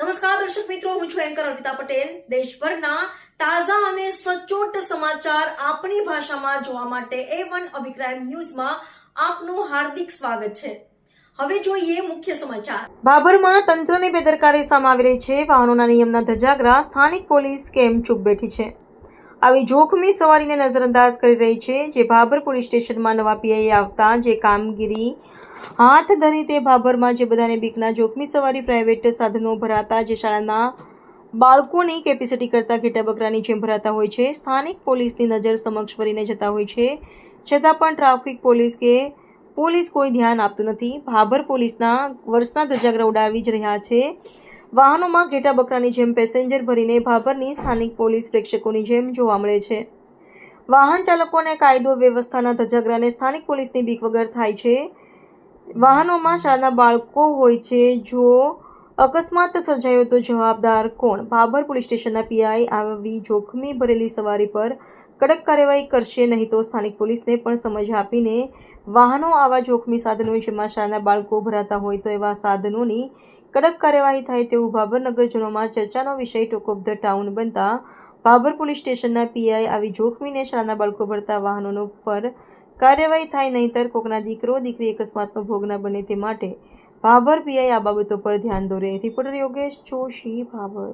નમસ્કાર, દર્શક મિત્રો, હું છું એન્કર અર્પિતા પટેલ. દેશભરના તાજા અને સચોટ સમાચાર આપણી ભાષામાં જોવા માટે એ વન અભિપ્રાય ન્યૂઝમાં આપનું હાર્દિક સ્વાગત છે. હવે જોઈએ મુખ્ય સમાચાર. બાબરમાં તંત્રની બેદરકારી સામે આવી રહી છે. વાહનોના નિયમના ધજાગરા સ્થાનિક પોલીસ કેમ ચૂપ બેઠી છે? આવી જોખમી સવારીને નજરઅંદાજ કરી રહી છે જે ભાભર પોલીસ સ્ટેશનમાં નવા પીઆઈ આવતા જે કામગીરી હાથ ધરી તે ભાભરમાં જે બધાને બીકના જોખમી સવારી પ્રાઇવેટ સાધનો ભરાતા જે શાળાના બાળકોની કેપેસિટી કરતાં ઘેટા બકરાની જેમ ભરાતા હોય છે, સ્થાનિક પોલીસની નજર સમક્ષ ફરીને જતા હોય છે. છતાં પણ ટ્રાફિક પોલીસ કે પોલીસ કોઈ ધ્યાન આપતું નથી. ભાભર પોલીસના વર્ષના ધજાગરા ઉડાવી જ રહ્યા છે. વાહનોમાં ઘેટા બકરાની જેમ પેસેન્જર ભરીને ભાભરની સ્થાનિક પોલીસ પ્રેક્ષકોની જેમ જોવા મળે છે. વાહન ચાલકોને કાયદો વ્યવસ્થાના ધજાગરાને સ્થાનિક પોલીસની બીક વગર થાય છે. વાહનોમાં શાળાના બાળકો હોય છે, જો અકસ્માત સર્જાયો તો જવાબદાર કોણ? ભાભર પોલીસ સ્ટેશનના પીઆઈ આવી જોખમી ભરેલી સવારી પર કડક કાર્યવાહી કરશે, નહીં તો સ્થાનિક પોલીસને પણ સમજ આપીને વાહનો આવા જોખમી સાધનો જેમાં શાળાના બાળકો ભરાતા હોય તો એવા સાધનોની કડક કાર્યવાહી થાય તેવું ભાભરનગરજનોમાં ચર્ચાનો વિષય ટોક ઓફ ધ ટાઉન બનતા ભાભર પોલીસ સ્ટેશનના પીઆઈ આવી જોખમીને શાળાના બાળકો ભરતા વાહનોનો પર કાર્યવાહી થાય નહીંતર કોકના દીકરો, દીકરી અકસ્માતનો ભોગ ન બને તે માટે ભાભર પીઆઈ આ બાબતો પર ધ્યાન દોરે. રિપોર્ટર યોગેશ જોશી, ભાભર.